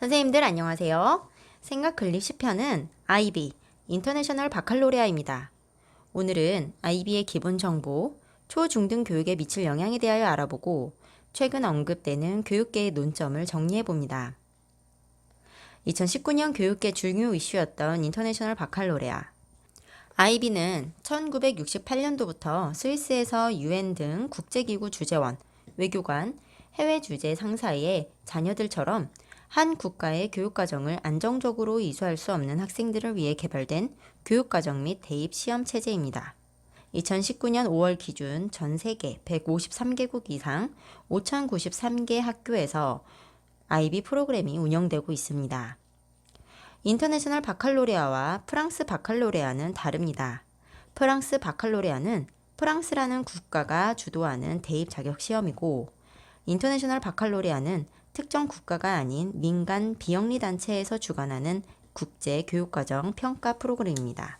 선생님들 안녕하세요. 생각 클립 10편은 IB, 인터내셔널 바칼로레아입니다. 오늘은 IB의 기본 정보, 초, 중등 교육에 미칠 영향에 대하여 알아보고 최근 언급되는 교육계의 논점을 정리해 봅니다. 2019년 교육계 중요 이슈였던 인터내셔널 바칼로레아. IB는 1968년도부터 스위스에서 UN 등 국제기구 주재원, 외교관, 해외 주재 상사의 자녀들처럼 한 국가의 교육과정을 안정적으로 이수할 수 없는 학생들을 위해 개발된 교육과정 및 대입 시험 체제입니다. 2019년 5월 기준 전 세계 153개국 이상 5,093개 학교에서 IB 프로그램이 운영되고 있습니다. 인터내셔널 바칼로레아와 프랑스 바칼로레아는 다릅니다. 프랑스 바칼로레아는 프랑스라는 국가가 주도하는 대입 자격 시험이고 인터내셔널 바칼로레아는 특정 국가가 아닌 민간 비영리 단체에서 주관하는 국제 교육과정 평가 프로그램입니다.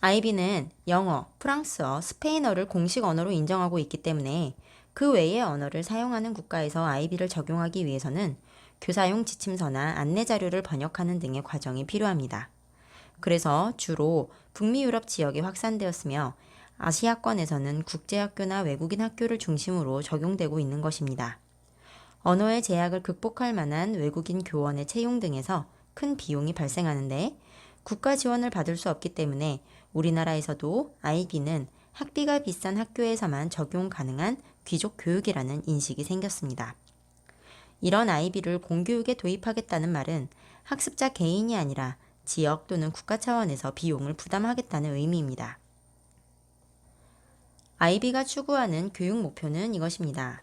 IB는 영어, 프랑스어, 스페인어를 공식 언어로 인정하고 있기 때문에 그 외의 언어를 사용하는 국가에서 IB를 적용하기 위해서는 교사용 지침서나 안내 자료를 번역하는 등의 과정이 필요합니다. 그래서 주로 북미 유럽 지역에 확산되었으며 아시아권에서는 국제학교나 외국인 학교를 중심으로 적용되고 있는 것입니다. 언어의 제약을 극복할 만한 외국인 교원의 채용 등에서 큰 비용이 발생하는데 국가 지원을 받을 수 없기 때문에 우리나라에서도 IB는 학비가 비싼 학교에서만 적용 가능한 귀족 교육이라는 인식이 생겼습니다. 이런 IB를 공교육에 도입하겠다는 말은 학습자 개인이 아니라 지역 또는 국가 차원에서 비용을 부담하겠다는 의미입니다. IB가 추구하는 교육 목표는 이것입니다.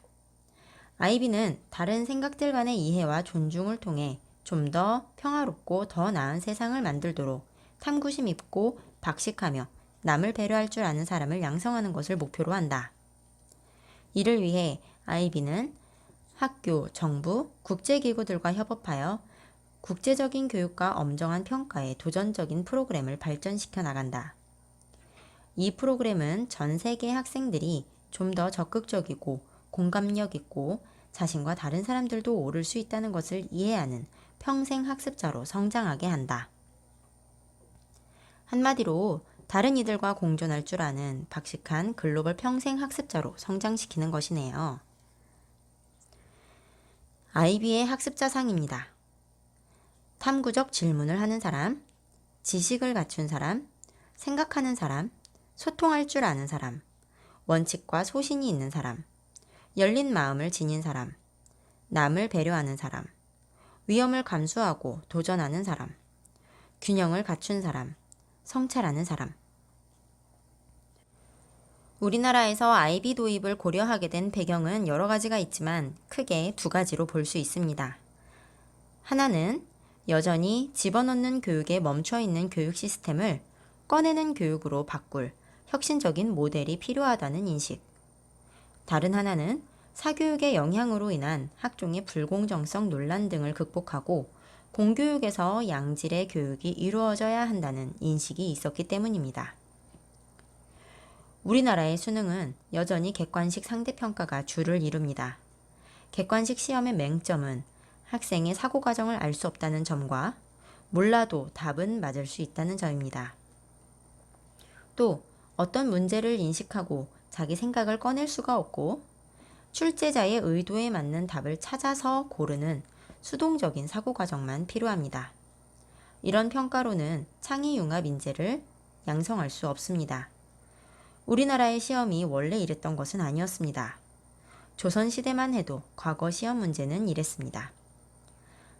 IB는 다른 생각들 간의 이해와 존중을 통해 좀 더 평화롭고 더 나은 세상을 만들도록 탐구심 있고 박식하며 남을 배려할 줄 아는 사람을 양성하는 것을 목표로 한다. 이를 위해 IB는 학교, 정부, 국제기구들과 협업하여 국제적인 교육과 엄정한 평가의 도전적인 프로그램을 발전시켜 나간다. 이 프로그램은 전 세계 학생들이 좀 더 적극적이고 공감력 있고 자신과 다른 사람들도 오를 수 있다는 것을 이해하는 평생 학습자로 성장하게 한다. 한마디로 다른 이들과 공존할 줄 아는 박식한 글로벌 평생 학습자로 성장시키는 것이네요. IB의 학습자 상입니다. 탐구적 질문을 하는 사람, 지식을 갖춘 사람, 생각하는 사람, 소통할 줄 아는 사람, 원칙과 소신이 있는 사람, 열린 마음을 지닌 사람, 남을 배려하는 사람, 위험을 감수하고 도전하는 사람, 균형을 갖춘 사람, 성찰하는 사람. 우리나라에서 IB 도입을 고려하게 된 배경은 여러 가지가 있지만 크게 두 가지로 볼 수 있습니다. 하나는 여전히 집어넣는 교육에 멈춰 있는 교육 시스템을 꺼내는 교육으로 바꿀 혁신적인 모델이 필요하다는 인식. 다른 하나는 사교육의 영향으로 인한 학종의 불공정성 논란 등을 극복하고 공교육에서 양질의 교육이 이루어져야 한다는 인식이 있었기 때문입니다. 우리나라의 수능은 여전히 객관식 상대평가가 주를 이룹니다. 객관식 시험의 맹점은 학생의 사고 과정을 알 수 없다는 점과 몰라도 답은 맞을 수 있다는 점입니다. 또 어떤 문제를 인식하고 자기 생각을 꺼낼 수가 없고 출제자의 의도에 맞는 답을 찾아서 고르는 수동적인 사고 과정만 필요합니다. 이런 평가로는 창의 융합 인재를 양성할 수 없습니다. 우리나라의 시험이 원래 이랬던 것은 아니었습니다. 조선시대만 해도 과거 시험 문제는 이랬습니다.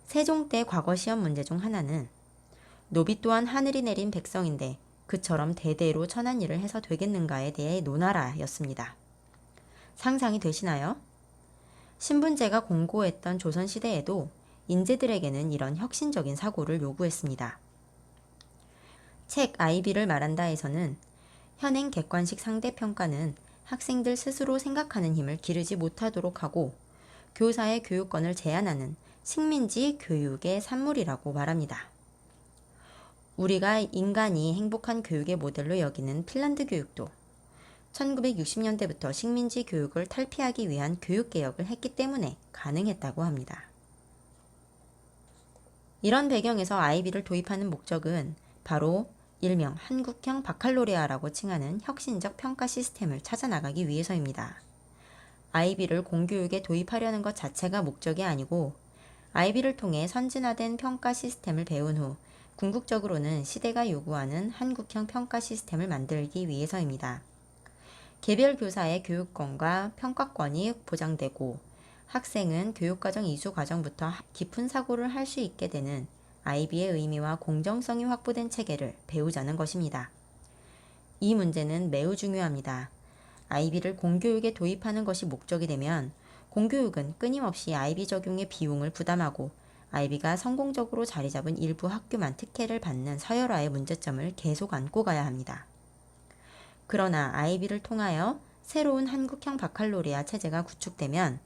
세종 때 과거 시험 문제 중 하나는 노비 또한 하늘이 내린 백성인데 그처럼 대대로 천한 일을 해서 되겠는가에 대해 논하라였습니다. 상상이 되시나요? 신분제가 공고했던 조선시대에도 인재들에게는 이런 혁신적인 사고를 요구했습니다. 책 아이비를 말한다에서는 현행 객관식 상대평가는 학생들 스스로 생각하는 힘을 기르지 못하도록 하고 교사의 교육권을 제한하는 식민지 교육의 산물이라고 말합니다. 우리가 인간이 행복한 교육의 모델로 여기는 핀란드 교육도 1960년대부터 식민지 교육을 탈피하기 위한 교육개혁을 했기 때문에 가능했다고 합니다. 이런 배경에서 아이비를 도입하는 목적은 바로 일명 한국형 바칼로레아라고 칭하는 혁신적 평가 시스템을 찾아나가기 위해서입니다. 아이비를 공교육에 도입하려는 것 자체가 목적이 아니고 아이비를 통해 선진화된 평가 시스템을 배운 후 궁극적으로는 시대가 요구하는 한국형 평가 시스템을 만들기 위해서입니다. 개별 교사의 교육권과 평가권이 보장되고 학생은 교육과정 이수 과정부터 깊은 사고를 할 수 있게 되는 아이비의 의미와 공정성이 확보된 체계를 배우자는 것입니다. 이 문제는 매우 중요합니다. 아이비를 공교육에 도입하는 것이 목적이 되면 공교육은 끊임없이 아이비 적용의 비용을 부담하고 아이비가 성공적으로 자리 잡은 일부 학교만 특혜를 받는 서열화의 문제점을 계속 안고 가야 합니다. 그러나 아이비를 통하여 새로운 한국형 바칼로레아 체제가 구축되면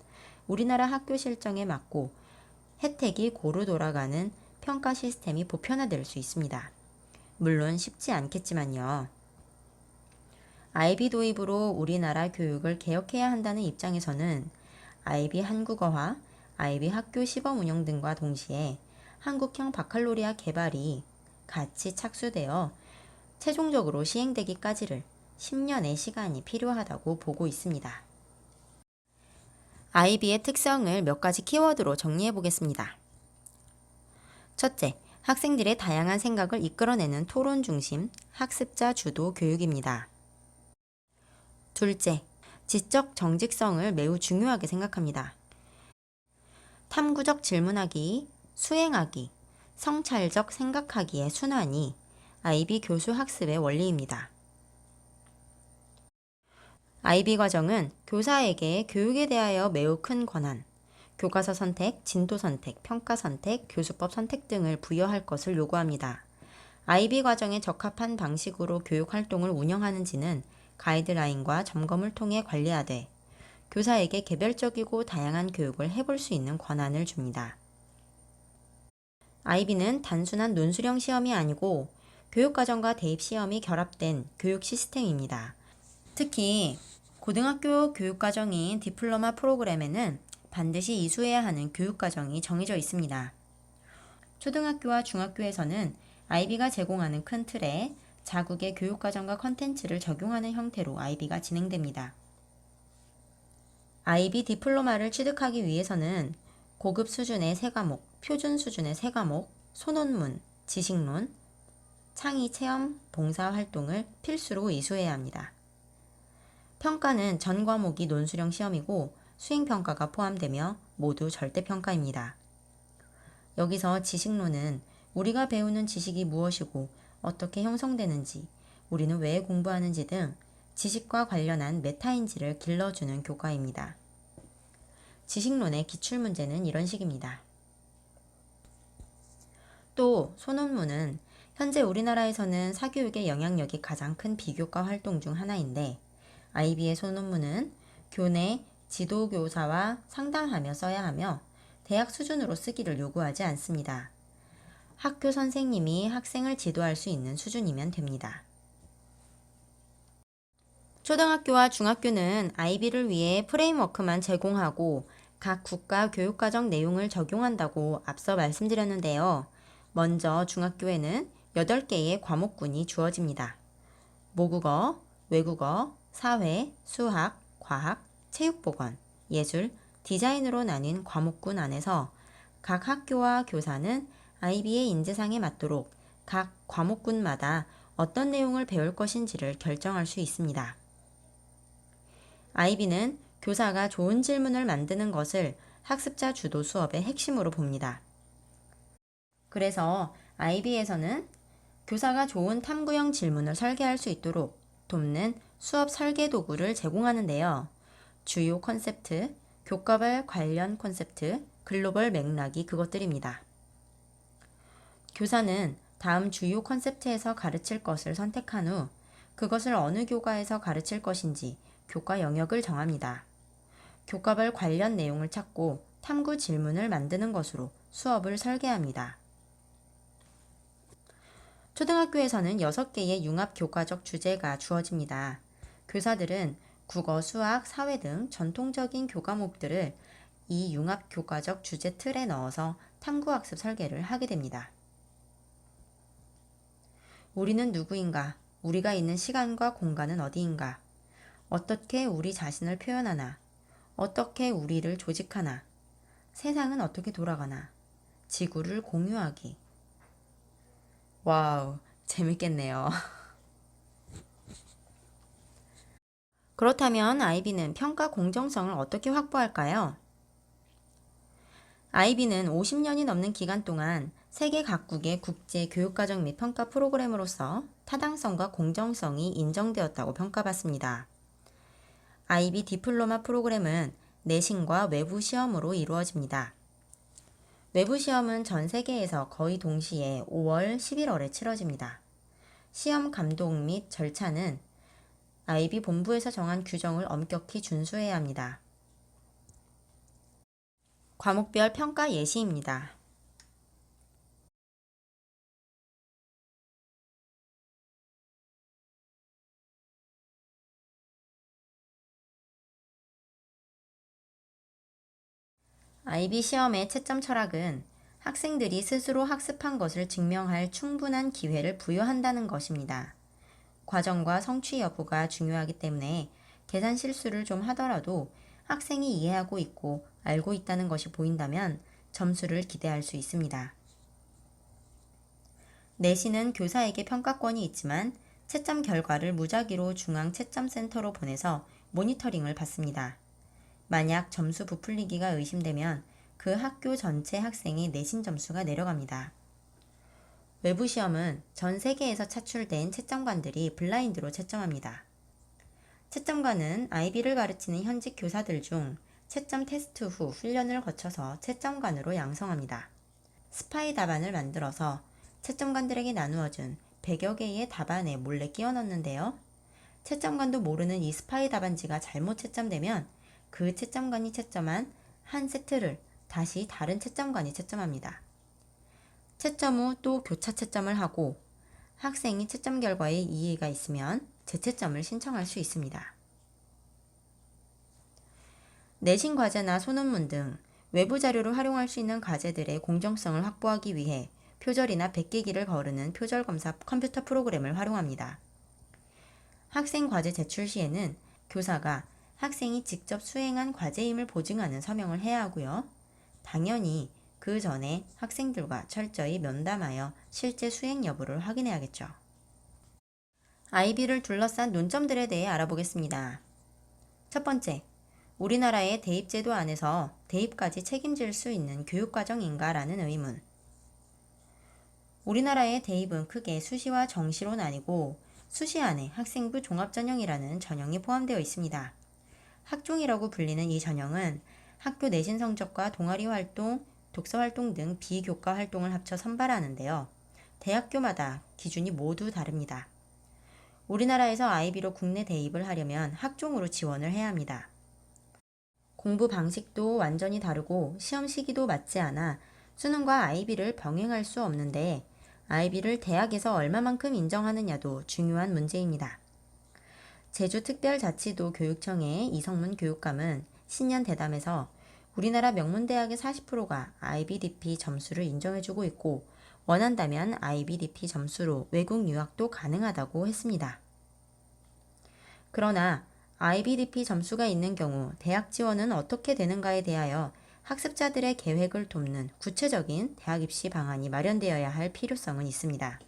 우리나라 학교 실정에 맞고 혜택이 고루 돌아가는 평가 시스템이 보편화될 수 있습니다. 물론 쉽지 않겠지만요. 아이비 도입으로 우리나라 교육을 개혁해야 한다는 입장에서는 아이비 한국어화, 아이비 학교 시범 운영 등과 동시에 한국형 바칼로리아 개발이 같이 착수되어 최종적으로 시행되기까지를 10년의 시간이 필요하다고 보고 있습니다. 아이비의 특성을 몇 가지 키워드로 정리해 보겠습니다. 첫째, 학생들의 다양한 생각을 이끌어내는 토론 중심 학습자 주도 교육입니다. 둘째, 지적 정직성을 매우 중요하게 생각합니다. 탐구적 질문하기, 수행하기, 성찰적 생각하기의 순환이 아이비 교수 학습의 원리입니다. 아이비 과정은 교사에게 교육에 대하여 매우 큰 권한, 교과서 선택, 진도 선택, 평가 선택, 교수법 선택 등을 부여할 것을 요구합니다. 아이비 과정에 적합한 방식으로 교육 활동을 운영하는지는 가이드라인과 점검을 통해 관리하되 교사에게 개별적이고 다양한 교육을 해볼 수 있는 권한을 줍니다. 아이비는 단순한 논술형 시험이 아니고 교육과정과 대입시험이 결합된 교육 시스템입니다. 특히 고등학교 교육과정인 디플로마 프로그램에는 반드시 이수해야 하는 교육과정이 정해져 있습니다. 초등학교와 중학교에서는 아이비가 제공하는 큰 틀에 자국의 교육과정과 컨텐츠를 적용하는 형태로 아이비가 진행됩니다. 아이비 디플로마를 취득하기 위해서는 고급 수준의 세 과목, 표준 수준의 세 과목, 소논문, 지식론, 창의 체험, 봉사 활동을 필수로 이수해야 합니다. 평가는 전 과목이 논술형 시험이고 수행평가가 포함되며 모두 절대평가입니다. 여기서 지식론은 우리가 배우는 지식이 무엇이고 어떻게 형성되는지, 우리는 왜 공부하는지 등 지식과 관련한 메타인지를 길러주는 교과입니다. 지식론의 기출문제는 이런 식입니다. 또 소논문은 현재 우리나라에서는 사교육의 영향력이 가장 큰 비교과 활동 중 하나인데 IB의 소논문은 교내 지도교사와 상담하며 써야 하며 대학 수준으로 쓰기를 요구하지 않습니다. 학교 선생님이 학생을 지도할 수 있는 수준이면 됩니다. 초등학교와 중학교는 아이비를 위해 프레임워크만 제공하고 각 국가 교육과정 내용을 적용한다고 앞서 말씀드렸는데요. 먼저 중학교에는 8개의 과목군이 주어집니다. 모국어, 외국어, 사회, 수학, 과학, 체육보건, 예술, 디자인으로 나뉜 과목군 안에서 각 학교와 교사는 아이비의 인재상에 맞도록 각 과목군마다 어떤 내용을 배울 것인지를 결정할 수 있습니다. 아이비는 교사가 좋은 질문을 만드는 것을 학습자 주도 수업의 핵심으로 봅니다. 그래서 아이비에서는 교사가 좋은 탐구형 질문을 설계할 수 있도록 돕는 수업 설계 도구를 제공하는데요. 주요 컨셉트, 교과별 관련 컨셉트, 글로벌 맥락이 그것들입니다. 교사는 다음 주요 컨셉트에서 가르칠 것을 선택한 후 그것을 어느 교과에서 가르칠 것인지 교과 영역을 정합니다. 교과별 관련 내용을 찾고 탐구 질문을 만드는 것으로 수업을 설계합니다. 초등학교에서는 6개의 융합 교과적 주제가 주어집니다. 교사들은 국어, 수학, 사회 등 전통적인 교과목들을 이 융합 교과적 주제 틀에 넣어서 탐구학습 설계를 하게 됩니다. 우리는 누구인가? 우리가 있는 시간과 공간은 어디인가? 어떻게 우리 자신을 표현하나? 어떻게 우리를 조직하나? 세상은 어떻게 돌아가나? 지구를 공유하기. 와우, 재밌겠네요. 그렇다면 아이비는 평가 공정성을 어떻게 확보할까요? 아이비는 50년이 넘는 기간 동안 세계 각국의 국제 교육과정 및 평가 프로그램으로서 타당성과 공정성이 인정되었다고 평가받습니다. 아이비 디플로마 프로그램은 내신과 외부 시험으로 이루어집니다. 외부 시험은 전 세계에서 거의 동시에 5월, 11월에 치러집니다. 시험 감독 및 절차는 아이비 본부에서 정한 규정을 엄격히 준수해야 합니다. 과목별 평가 예시입니다. IB 시험의 채점 철학은 학생들이 스스로 학습한 것을 증명할 충분한 기회를 부여한다는 것입니다. 과정과 성취 여부가 중요하기 때문에 계산 실수를 좀 하더라도 학생이 이해하고 있고 알고 있다는 것이 보인다면 점수를 기대할 수 있습니다. 내신은 교사에게 평가권이 있지만 채점 결과를 무작위로 중앙 채점센터로 보내서 모니터링을 받습니다. 만약 점수 부풀리기가 의심되면 그 학교 전체 학생의 내신 점수가 내려갑니다. 외부 시험은 전 세계에서 차출된 채점관들이 블라인드로 채점합니다. 채점관은 IB를 가르치는 현직 교사들 중 채점 테스트 후 훈련을 거쳐서 채점관으로 양성합니다. 스파이 답안을 만들어서 채점관들에게 나누어준 100여 개의 답안에 몰래 끼워 넣는데요. 채점관도 모르는 이 스파이 답안지가 잘못 채점되면 그 채점관이 채점한 한 세트를 다시 다른 채점관이 채점합니다. 채점 후 또 교차 채점을 하고 학생이 채점 결과에 이해가 있으면 재채점을 신청할 수 있습니다. 내신 과제나 소논문 등 외부 자료를 활용할 수 있는 과제들의 공정성을 확보하기 위해 표절이나 백계기를 거르는 표절 검사 컴퓨터 프로그램을 활용합니다. 학생 과제 제출 시에는 교사가 학생이 직접 수행한 과제임을 보증하는 서명을 해야 하고요. 당연히 그 전에 학생들과 철저히 면담하여 실제 수행 여부를 확인해야겠죠. 아이비를 둘러싼 논점들에 대해 알아보겠습니다. 첫 번째, 우리나라의 대입제도 안에서 대입까지 책임질 수 있는 교육과정인가 라는 의문. 우리나라의 대입은 크게 수시와 정시로 나뉘고 수시 안에 학생부 종합전형이라는 전형이 포함되어 있습니다. 학종이라고 불리는 이 전형은 학교 내신 성적과 동아리 활동, 독서 활동 등 비교과 활동을 합쳐 선발하는데요. 대학교마다 기준이 모두 다릅니다. 우리나라에서 아이비로 국내 대입을 하려면 학종으로 지원을 해야 합니다. 공부 방식도 완전히 다르고 시험 시기도 맞지 않아 수능과 아이비를 병행할 수 없는데 아이비를 대학에서 얼마만큼 인정하느냐도 중요한 문제입니다. 제주특별자치도 교육청의 이성문 교육감은 신년 대담에서 우리나라 명문대학의 40%가 IBDP 점수를 인정해주고 있고 원한다면 IBDP 점수로 외국 유학도 가능하다고 했습니다. 그러나 IBDP 점수가 있는 경우 대학 지원은 어떻게 되는가에 대하여 학습자들의 계획을 돕는 구체적인 대학 입시 방안이 마련되어야 할 필요성은 있습니다.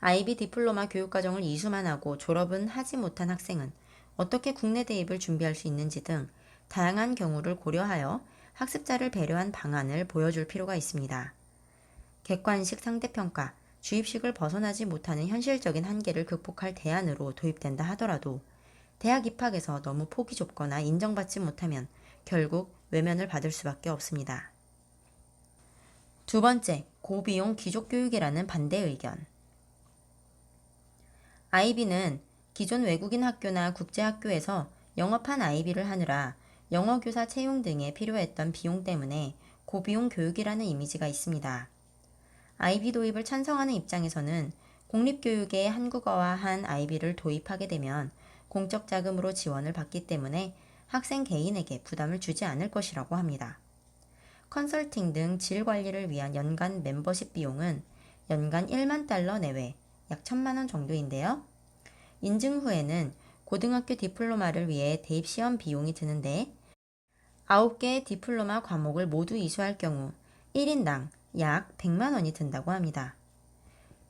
IB 디플로마 교육과정을 이수만 하고 졸업은 하지 못한 학생은 어떻게 국내 대입을 준비할 수 있는지 등 다양한 경우를 고려하여 학습자를 배려한 방안을 보여줄 필요가 있습니다. 객관식 상대평가, 주입식을 벗어나지 못하는 현실적인 한계를 극복할 대안으로 도입된다 하더라도 대학 입학에서 너무 폭이 좁거나 인정받지 못하면 결국 외면을 받을 수밖에 없습니다. 두 번째, 고비용 귀족교육이라는 반대 의견. 아이비는 기존 외국인 학교나 국제학교에서 영업한 아이비를 하느라 영어교사 채용 등에 필요했던 비용 때문에 고비용 교육이라는 이미지가 있습니다. 아이비 도입을 찬성하는 입장에서는 공립교육에 한국어화한 아이비를 도입하게 되면 공적 자금으로 지원을 받기 때문에 학생 개인에게 부담을 주지 않을 것이라고 합니다. 컨설팅 등 질 관리를 위한 연간 멤버십 비용은 연간 1만 달러 내외, 약 1천만 원 정도인데요. 인증 후에는 고등학교 디플로마를 위해 대입 시험 비용이 드는데 9개의 디플로마 과목을 모두 이수할 경우 1인당 약 100만 원이 든다고 합니다.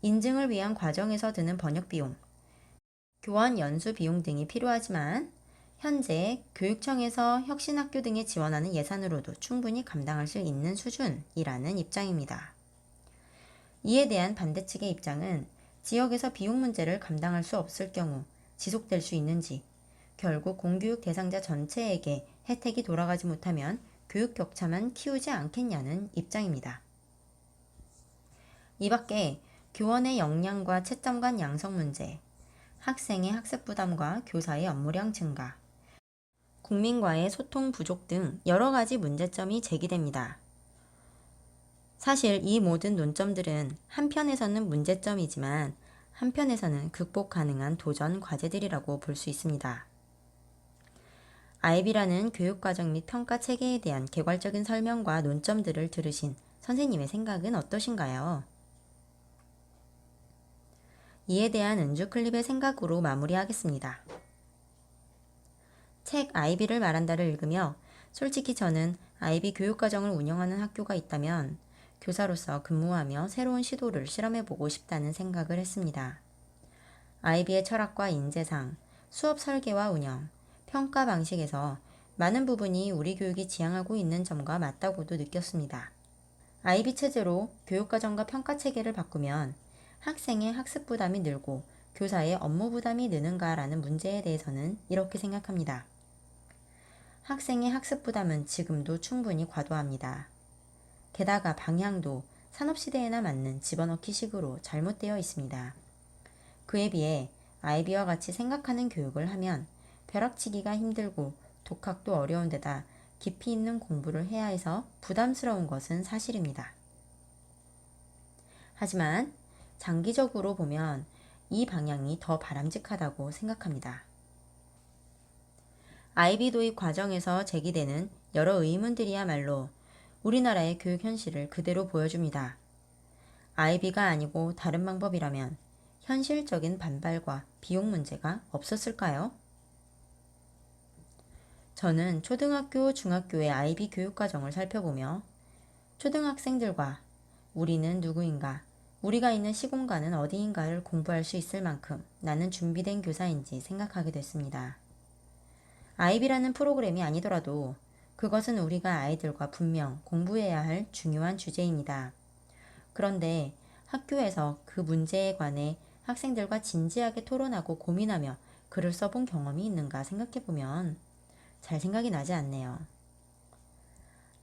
인증을 위한 과정에서 드는 번역 비용, 교원 연수 비용 등이 필요하지만 현재 교육청에서 혁신학교 등에 지원하는 예산으로도 충분히 감당할 수 있는 수준이라는 입장입니다. 이에 대한 반대 측의 입장은 지역에서 비용 문제를 감당할 수 없을 경우 지속될 수 있는지, 결국 공교육 대상자 전체에게 혜택이 돌아가지 못하면 교육 격차만 키우지 않겠냐는 입장입니다. 이 밖에 교원의 역량과 채점 간 양성 문제, 학생의 학습 부담과 교사의 업무량 증가, 국민과의 소통 부족 등 여러 가지 문제점이 제기됩니다. 사실 이 모든 논점들은 한편에서는 문제점이지만 한편에서는 극복 가능한 도전 과제들이라고 볼 수 있습니다. 아이비라는 교육과정 및 평가 체계에 대한 개괄적인 설명과 논점들을 들으신 선생님의 생각은 어떠신가요? 이에 대한 은주 클립의 생각으로 마무리하겠습니다. 책 아이비를 말한다를 읽으며 솔직히 저는 아이비 교육과정을 운영하는 학교가 있다면 교사로서 근무하며 새로운 시도를 실험해보고 싶다는 생각을 했습니다. 아이비의 철학과 인재상, 수업 설계와 운영, 평가 방식에서 많은 부분이 우리 교육이 지향하고 있는 점과 맞다고도 느꼈습니다. 아이비 체제로 교육과정과 평가 체계를 바꾸면 학생의 학습 부담이 늘고 교사의 업무 부담이 느는가라는 문제에 대해서는 이렇게 생각합니다. 학생의 학습 부담은 지금도 충분히 과도합니다. 게다가 방향도 산업시대에나 맞는 집어넣기 식으로 잘못되어 있습니다. 그에 비해 아이비와 같이 생각하는 교육을 하면 벼락치기가 힘들고 독학도 어려운 데다 깊이 있는 공부를 해야 해서 부담스러운 것은 사실입니다. 하지만 장기적으로 보면 이 방향이 더 바람직하다고 생각합니다. 아이비 도입 과정에서 제기되는 여러 의문들이야말로 우리나라의 교육 현실을 그대로 보여줍니다. 아이비가 아니고 다른 방법이라면 현실적인 반발과 비용 문제가 없었을까요? 저는 초등학교, 중학교의 아이비 교육 과정을 살펴보며 초등학생들과 우리는 누구인가, 우리가 있는 시공간은 어디인가를 공부할 수 있을 만큼 나는 준비된 교사인지 생각하게 됐습니다. 아이비라는 프로그램이 아니더라도 그것은 우리가 아이들과 분명 공부해야 할 중요한 주제입니다. 그런데 학교에서 그 문제에 관해 학생들과 진지하게 토론하고 고민하며 글을 써본 경험이 있는가 생각해보면 잘 생각이 나지 않네요.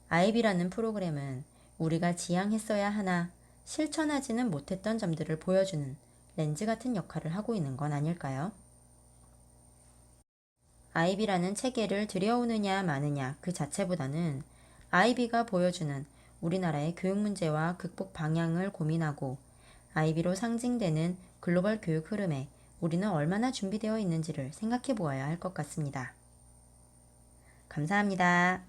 아이비라는 프로그램은 우리가 지향했어야 하나 실천하지는 못했던 점들을 보여주는 렌즈 같은 역할을 하고 있는 건 아닐까요? 아이비라는 체계를 들여오느냐 마느냐 그 자체보다는 아이비가 보여주는 우리나라의 교육 문제와 극복 방향을 고민하고 아이비로 상징되는 글로벌 교육 흐름에 우리는 얼마나 준비되어 있는지를 생각해 보아야 할 것 같습니다. 감사합니다.